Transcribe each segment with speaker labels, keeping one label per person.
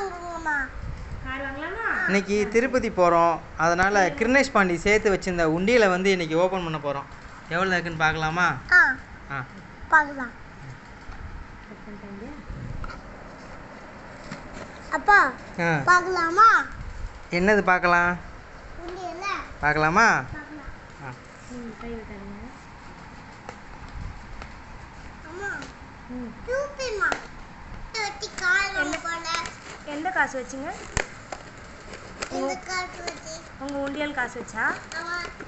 Speaker 1: வாங்குங்கம்மா
Speaker 2: car வாங்கலாமா?
Speaker 3: இன்னைக்கு திருப்பதி போகிறோம் அதனால் கிருணேஷ் பாண்டி சேர்த்து வச்சிருந்த உண்டியலை வந்து இன்னைக்கு ஓப்பன் பண்ண போகிறோம் எவ்வளோ இருக்குன்னு பார்க்கலாமா?
Speaker 1: ஆ. பார்க்கலாம். அப்பா
Speaker 3: ஆ.
Speaker 1: பார்க்கலாமா?
Speaker 3: என்னது பார்க்கலாம்? பார்க்கலாமா?
Speaker 1: பார்க்கலாம்.
Speaker 2: எந்த காசு வச்சுங்க?
Speaker 1: இந்த காசு வச்சு?
Speaker 2: உங்கள் உண்டியல் காசு வச்சா?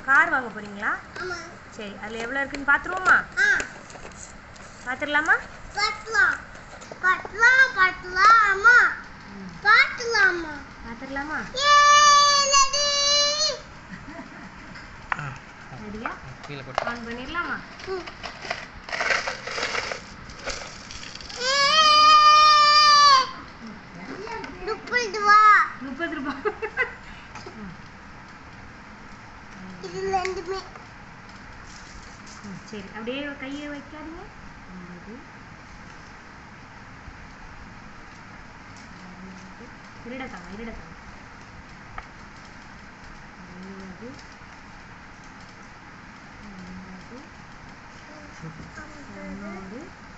Speaker 2: கார் வாங்க போகிறீங்களா
Speaker 1: ஆமா.
Speaker 2: சரி அதில் எவ்வளோ இருக்குன்னு பார்த்துருவோமா
Speaker 1: ஆ.
Speaker 2: பார்த்துடலாமா
Speaker 1: பாட்டலாமா
Speaker 2: பார்த்துடலாமா
Speaker 1: ஏ லடி.
Speaker 3: ஆ
Speaker 2: ரெடியா ஆன் பண்ணிடலாமா
Speaker 1: இது ரெண்டுமே
Speaker 2: ம், சரி. அப்படியே கையை வைக்காதீங்க. இருடத்தாங்க இருடத்தாங்க ஐம்பது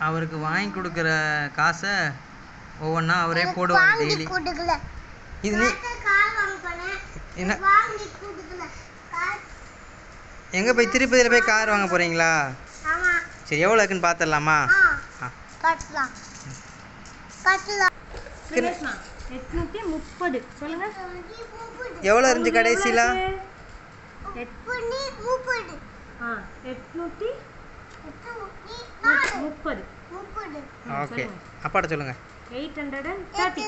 Speaker 3: அவருக்கு வாங்கி கொடுக்குற காசை ஒவ்வொன்றா அவரே போடுவார் டெய்லி இது என்ன? எங்கே போய் திருப்பதியில் போய் கார் வாங்க போகிறீங்களா
Speaker 1: ஆமா.
Speaker 3: சரி எவ்வளோ இருக்குன்னு பார்த்துடலாமா
Speaker 2: சொல்லுங்க.
Speaker 3: எவ்வளோ இருந்துச்சு கடைசியில்? ஓகே. அப்பாட்ட சொல்லுங்கள்
Speaker 2: eight hundred and thirty.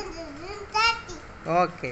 Speaker 1: Thirty.
Speaker 3: Okay.